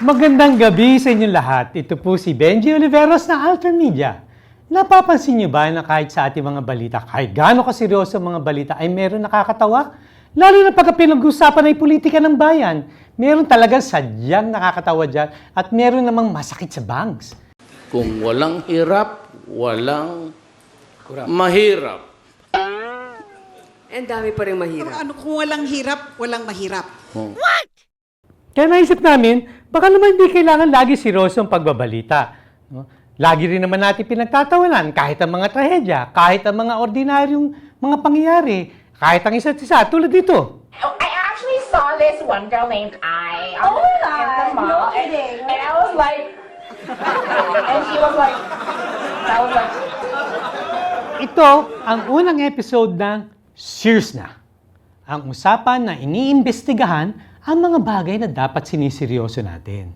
Magandang gabi sa inyong lahat. Ito po si Benji Oliveros ng Alter Media. Napapansin niyo ba na kahit sa ating mga balita, kahit gaano kaseryoso ang mga balita, ay meron nakakatawa? Lalo na pagka pinag-usapan ay politika ng bayan, meron talagang sadyang nakakatawa dyan at meron namang masakit sa banks. Kung walang hirap, walang mahirap. Ang dami pa rin mahirap. Ano kung walang hirap, walang mahirap. Kaya naisip namin, baka naman hindi kailangan lagi seryoso ang pagbabalita. No? Lagi rin naman natin pinagtatawanan kahit ang mga trahedya, kahit ang mga ordinaryong mga pangyayari, kahit ang isa't isa, tulad dito. Oh, I actually saw this one girl named I Oh my God, the mall, no and, kidding. and I was like, and she was like, I was like, Ito ang unang episode ng Sears na. Ang usapan na iniimbestigahan ang mga bagay na dapat siniseryoso natin.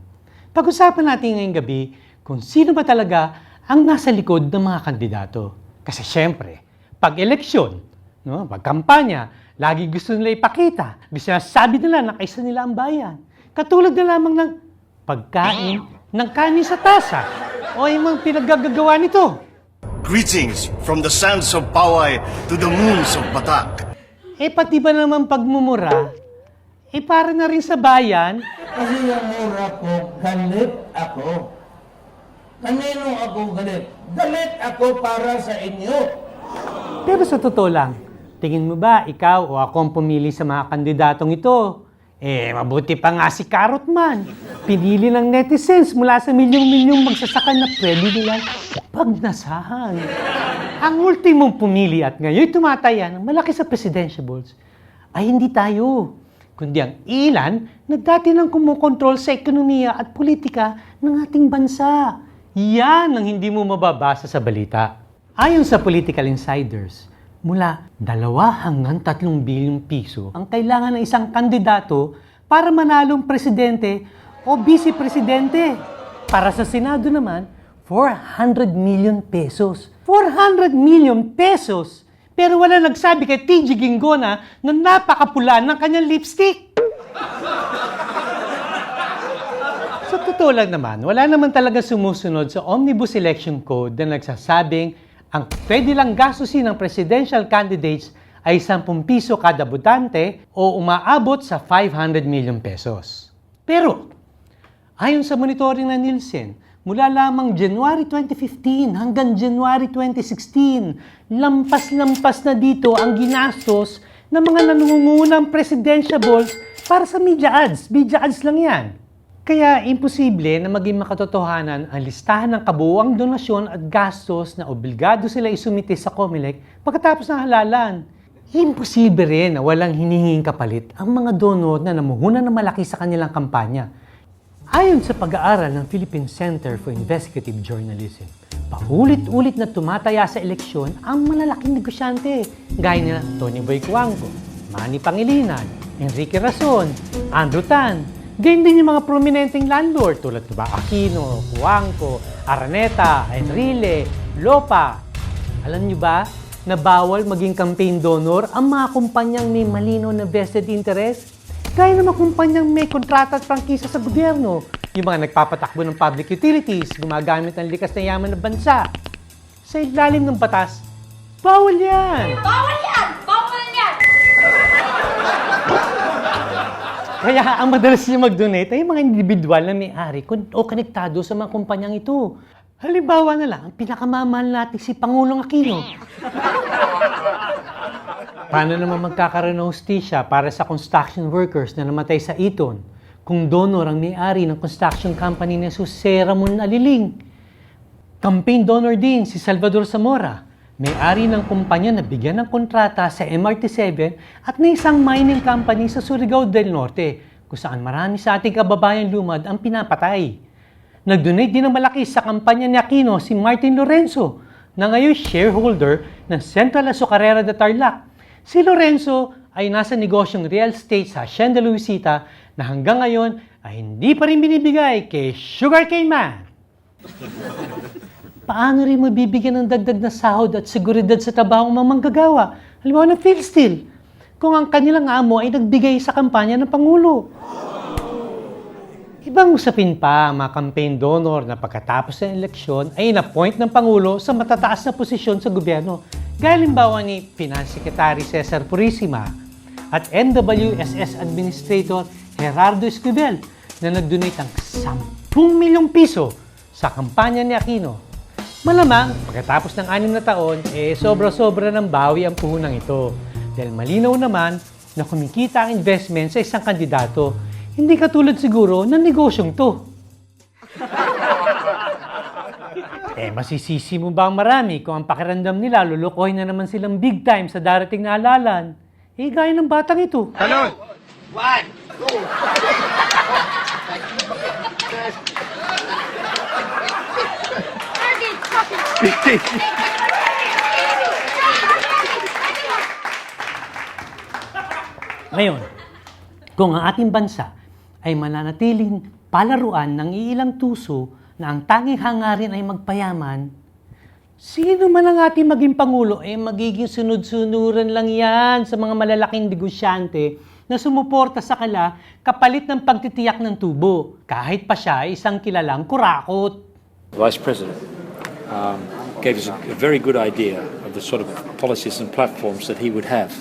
Pag-usapan natin ngayong gabi kung sino ba talaga ang nasa likod ng mga kandidato. Kasi syempre, pag eleksyon, no, pag kampanya, lagi gusto nila ipakita, gusto nila sabi nila na kaisa nila ang bayan. Katulad na lamang ng pagkain ng kanin sa tasa o yung mga pinaggagawa nito. Greetings from the sands of Pawai to the moons of Batak. Eh, pati ba naman pagmumura, eh, para na rin sa bayan, Kasi yung mura ko, galit ako. Kanino ako galit? Galit ako para sa inyo. pero sa totoo lang, tingin mo ba ikaw o ako ang pumili sa mga kandidatong ito? Eh, mabuti pa nga si Carrot Man. Pinili ng netizens mula sa milyong-milyong magsasaka na pwede nilang pagnasahan. Ang ultimong pumili at ngayon tumataya ng malaki sa presidentiables ay hindi tayo, kundi ang ilan na dati nang kumukontrol sa ekonomiya at politika ng ating bansa. Yan ang hindi mo mababasa sa balita. Ayon sa political insiders, mula 2 hanggang 3 bilyong piso ang kailangan ng isang kandidato para manalong presidente o vice-presidente. Para sa Senado naman, 400 million pesos. 400 million pesos! Pero wala nagsabi kay TG Gingona na napakapula ng kanyang lipstick. Sa totoo lang naman, wala naman talaga sumusunod sa Omnibus Election Code na nagsasabing ang pwede lang gastusin ng presidential candidates ay 10 piso kada butante o umaabot sa 500 million pesos. Pero, ayon sa monitoring ng Nielsen, mula lamang January 2015 hanggang January 2016, lampas-lampas na dito ang ginastos ng mga nangungunang presidentiables para sa media ads. Media ads lang yan. Kaya imposible na maging makatotohanan ang listahan ng kabuuang donasyon at gastos na obligado sila isumite sa COMELEC pagkatapos ng halalan. Imposible rin na walang hinihinging kapalit ang mga donor na namuhunan na malaki sa kanilang kampanya. Ayon sa pag-aaral ng Philippine Center for Investigative Journalism, paulit-ulit na tumataya sa eleksyon ang malalaking negosyante gaya nila Tony Boy Cuanco, Manny Pangilinan, Enrique Rason, Andrew Tan, Ganyan din yung mga prominenteng landlord tulad ba Aquino, Cuanco, Araneta, Enrile, Lopa. Alam niyo ba na bawal maging campaign donor ang mga kumpanyang may malino na vested interest? Gaya ng mga kumpanyang may kontrata at prangkisa sa gobyerno. Yung mga nagpapatakbo ng public utilities, gumagamit ng likas na yaman ng bansa. Sa ilalim ng batas, bawal yan! bawal yan! Bawal yan! Kaya ang madalas niya mag-donate ay mga individual na may-ari o konektado sa mga kumpanyang ito. Halimbawa na lang, ang pinakamamahal natin si Pangulong Aquino. Paano naman magkakaroon ng hustisya para sa construction workers na namatay sa Iton kung donor ang may-ari ng construction company ni Jesus Ramon Aliling? Campaign donor din si Salvador Zamora, may-ari ng kumpanya na bigyan ng kontrata sa MRT7 at na isang mining company sa Surigao del Norte kung saan marami sa ating kababayan lumad ang pinapatay. Nag-donate din ng malaki sa kampanya ni Aquino si Martin Lorenzo na ngayon shareholder ng Central Azucarera de Tarlac. Si Lorenzo ay nasa negosyong real estate sa Hacienda Luisita na hanggang ngayon ay hindi pa rin binibigay kay Sugarcane Man. paano rin mabibigyan ng dagdag na sahod at seguridad sa trabaho ng mga manggagawa? Halimbawa ng field steel. Kung ang kanilang amo ay nagbigay sa kampanya ng Pangulo. Ibang usapin pa ang mga campaign donor na pagkatapos ng eleksyon ay in-appoint ng Pangulo sa matataas na posisyon sa gobyerno. Gaya halimbawa ni Finance Secretary Cesar Purisima at NWSS Administrator Gerardo Esquivel na nag-donate ng 10 milyong piso sa kampanya ni Aquino. Malamang, pagkatapos ng anim na taon, eh sobra-sobra ng bawi ang puhunang ito. Dahil malinaw naman na kumikita ang investment sa isang kandidato, hindi katulad siguro ng negosyong to. eh, masisisi mo ba ang marami kung ang pakiramdam nila lulukoy na naman silang big time sa darating na halalan? Eh, gaya ng batang ito. Ngayon, kung ang ating bansa ay mananatiling palaruan ng iilang tuso na ang tanging hangarin ay magpayaman, sino man ang ating maging Pangulo, eh magiging sunod-sunuran lang yan sa mga malalaking negosyante na sumuporta sa kala kapalit ng pagtitiyak ng tubo, kahit pa siya ay isang kilalang kurakot. Vice President um, gave us a, a very good idea of the sort of policies and platforms that he would have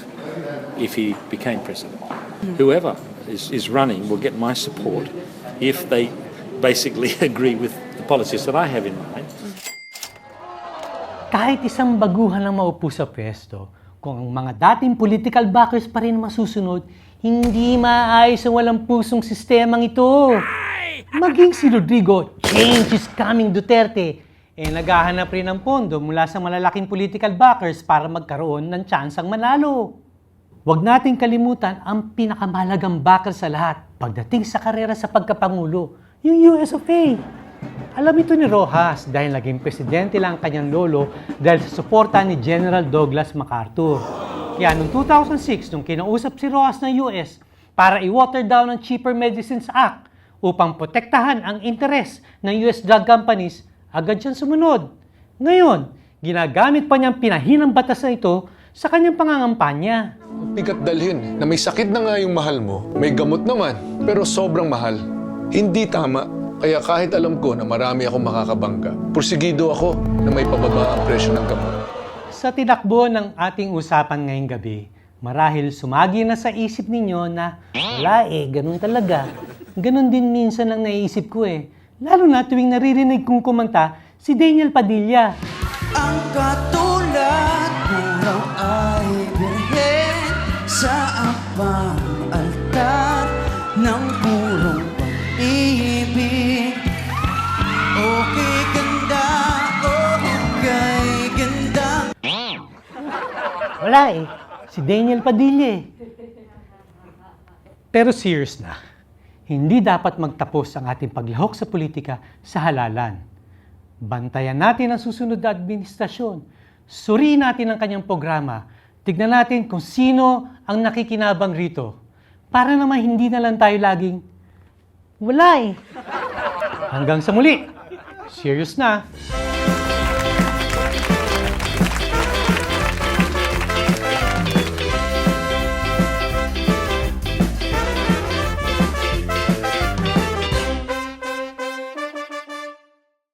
if he became president. Whoever is, is running will get my support if they basically agree with the policies that I have in mind. Kahit isang baguhan ang maupo sa pwesto, kung ang mga dating political backers pa rin masusunod, hindi maayos ang walang pusong sistemang ito. Maging si Rodrigo, change is coming Duterte, eh naghahanap rin ng pondo mula sa malalaking political backers para magkaroon ng tsansang manalo. Huwag nating kalimutan ang pinakamalagang backer sa lahat pagdating sa karera sa pagkapangulo, yung US of A. Alam ito ni Rojas dahil naging presidente lang ang kanyang lolo dahil sa suporta ni General Douglas MacArthur. Kaya noong 2006, nung kinausap si Rojas ng US para i-water down ang Cheaper Medicines Act upang protektahan ang interes ng US drug companies, agad siyang sumunod. Ngayon, ginagamit pa niyang pinahinang batas na ito sa kanyang pangangampanya. Bigat dalhin na may sakit na nga yung mahal mo, may gamot naman, pero sobrang mahal. Hindi tama. Kaya kahit alam ko na marami akong makakabangga, porsigido ako na may pababa ang presyo ng gamot. Sa tinakbo ng ating usapan ngayong gabi, marahil sumagi na sa isip ninyo na wala eh, ganun talaga. Ganun din minsan ang naiisip ko eh. Lalo na tuwing naririnig kong kumanta si Daniel Padilla. Ang katulad abang altar ng purong pag-ibig. Okay ganda, okay ganda. Wala eh, si Daniel Padilla eh. Pero serious na, hindi dapat magtapos ang ating paglahok sa politika sa halalan. Bantayan natin ang susunod na administrasyon. Suriin natin ang kanyang programa. Tignan natin kung sino ang nakikinabang rito. Para naman hindi na lang tayo laging, wala eh. Hanggang sa muli. Serious na.